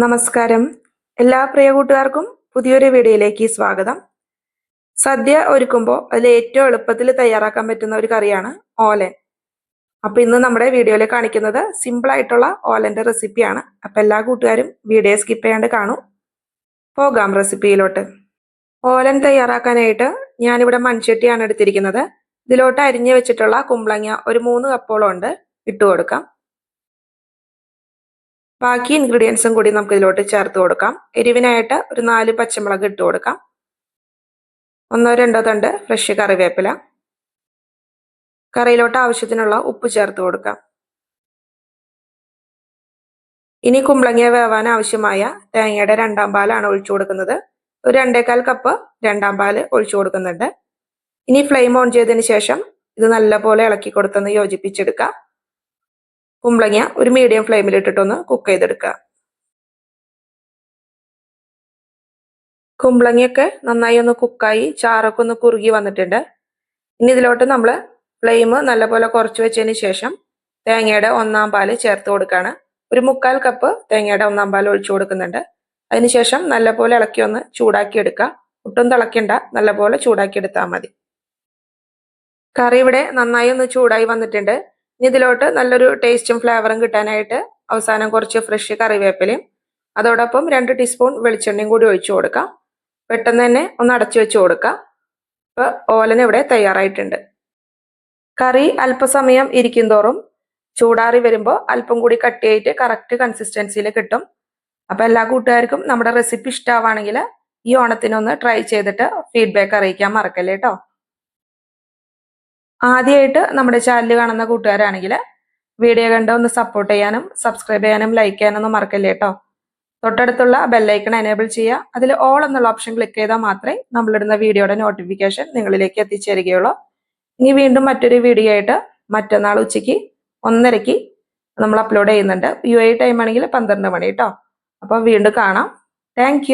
നമസ്കാരം. എല്ലാ പ്രിയ കൂട്ടുകാർക്കും പുതിയൊരു വീഡിയോയിലേക്ക് സ്വാഗതം. സദ്യ ഒരുക്കുമ്പോൾ അതിൽ ഏറ്റവും എളുപ്പത്തിൽ തയ്യാറാക്കാൻ പറ്റുന്ന ഒരു കറിയാണ് ഓലൻ. അപ്പൊ ഇന്ന് നമ്മുടെ വീഡിയോയിൽ കാണിക്കുന്നത് സിമ്പിൾ ആയിട്ടുള്ള ഓലന്റെ റെസിപ്പിയാണ് അപ്പൊ എല്ലാ കൂട്ടുകാരും വീഡിയോ സ്കിപ്പ് ചെയ്യാണ്ട് കാണൂ. പോകാം റെസിപ്പിയിലോട്ട് ഓലൻ തയ്യാറാക്കാനായിട്ട് ഞാനിവിടെ മൺചട്ടിയാണ് എടുത്തിരിക്കുന്നത്. ഇതിലോട്ട് അരിഞ്ഞു വെച്ചിട്ടുള്ള കുമ്പളങ്ങ ഒരു മൂന്ന് കപ്പോളം ഉണ്ട്. ഇട്ട് കൊടുക്കാം. ബാക്കി ഇൻഗ്രീഡിയൻസും കൂടി നമുക്ക് ഇതിലോട്ട് ചേർത്ത് കൊടുക്കാം. എരിവിനായിട്ട് ഒരു നാല് പച്ചമുളക് ഇട്ട് കൊടുക്കാം. ഒന്നോ രണ്ടോ തണ്ട് ഫ്രഷ് കറിവേപ്പില. കറിയിലോട്ട് ആവശ്യത്തിനുള്ള ഉപ്പ് ചേർത്ത് കൊടുക്കാം. ഇനി കുമ്പളങ്ങിയ വേവാൻ ആവശ്യമായ തേങ്ങയുടെ രണ്ടാം പാലാണ് ഒഴിച്ചു കൊടുക്കുന്നത്. ഒരു രണ്ടേകാൽ കപ്പ് രണ്ടാം പാൽ ഒഴിച്ചു കൊടുക്കുന്നുണ്ട്. ഇനി ഫ്ലെയിം ഓൺ ചെയ്തതിന് ശേഷം ഇത് നല്ലപോലെ ഇളക്കി കൊടുത്തൊന്ന് യോജിപ്പിച്ചെടുക്കാം. കുമ്പളങ്ങ ഒരു മീഡിയം ഫ്ലെയിമിൽ ഇട്ടിട്ടൊന്ന് കുക്ക് ചെയ്തെടുക്കുക കുമ്പളങ്ങയൊക്കെ നന്നായി ഒന്ന് കുക്കായി ചാറൊക്കെ ഒന്ന് കുറുകി വന്നിട്ടുണ്ട്. ഇനി ഇതിലോട്ട് നമ്മൾ ഫ്ലെയിം നല്ലപോലെ കുറച്ച് വെച്ചതിന് ശേഷം തേങ്ങയുടെ ഒന്നാം പാൽ ചേർത്ത് കൊടുക്കുകയാണ് ഒരു മുക്കാൽ കപ്പ് തേങ്ങയുടെ ഒന്നാം പാൽ ഒഴിച്ചു കൊടുക്കുന്നുണ്ട്. അതിനുശേഷം നല്ലപോലെ ഇളക്കി ഒന്ന് ചൂടാക്കി എടുക്കുക ഒട്ടും തിളക്കണ്ട നല്ലപോലെ ചൂടാക്കി എടുത്താൽ മതി. കറി ഇവിടെ നന്നായി ഒന്ന് ചൂടായി വന്നിട്ടുണ്ട്. ഇനി ഇതിലോട്ട് നല്ലൊരു ടേസ്റ്റും ഫ്ലേവറും കിട്ടാനായിട്ട് അവസാനം കുറച്ച് ഫ്രഷ് കറിവേപ്പിലയും അതോടൊപ്പം രണ്ട് ടീസ്പൂൺ വെളിച്ചെണ്ണയും കൂടി ഒഴിച്ചു കൊടുക്കാം. പെട്ടെന്ന് തന്നെ ഒന്ന് അടച്ചു വെച്ച് കൊടുക്കാം. ഇപ്പൊ ഓലൻ ഇവിടെ തയ്യാറായിട്ടുണ്ട്. കറി അല്പസമയം ഇരിക്കും തോറും ചൂടാറി വരുമ്പോൾ അല്പം കൂടി കട്ടിയായിട്ട് കറക്റ്റ് കൺസിസ്റ്റൻസിയിൽ കിട്ടും. അപ്പൊ എല്ലാ കൂട്ടുകാർക്കും നമ്മുടെ റെസിപ്പി ഇഷ്ടമാവാണെങ്കിൽ ഈ ഓണത്തിനൊന്ന് ട്രൈ ചെയ്തിട്ട് ഫീഡ്ബാക്ക് അറിയിക്കാൻ മറക്കല്ലേ കേട്ടോ ആദ്യമായിട്ട് നമ്മുടെ ചാനൽ കാണുന്ന കൂട്ടുകാരാണെങ്കിൽ വീഡിയോ കണ്ട് ഒന്ന് സപ്പോർട്ട് ചെയ്യാനും സബ്സ്ക്രൈബ് ചെയ്യാനും ലൈക്ക് ചെയ്യാനും ഒന്നും മറക്കല്ലേ കേട്ടോ തൊട്ടടുത്തുള്ള ബെല്ലൈക്കൺ എനേബിൾ ചെയ്യുക. അതിൽ ഓൾ എന്നുള്ള ഓപ്ഷൻ ക്ലിക്ക് ചെയ്താൽ മാത്രമേ നമ്മളിടുന്ന വീഡിയോയുടെ നോട്ടിഫിക്കേഷൻ നിങ്ങളിലേക്ക് എത്തിച്ചേരുകയുള്ളൂ. ഇനി വീണ്ടും മറ്റൊരു വീഡിയോ ആയിട്ട് മറ്റന്നാൾ ഉച്ചയ്ക്ക് ഒന്നരയ്ക്ക് നമ്മൾ അപ്ലോഡ് ചെയ്യുന്നുണ്ട്. യു ഐ ടൈം ആണെങ്കിൽ പന്ത്രണ്ട് മണി കേട്ടോ അപ്പം വീണ്ടും കാണാം. താങ്ക്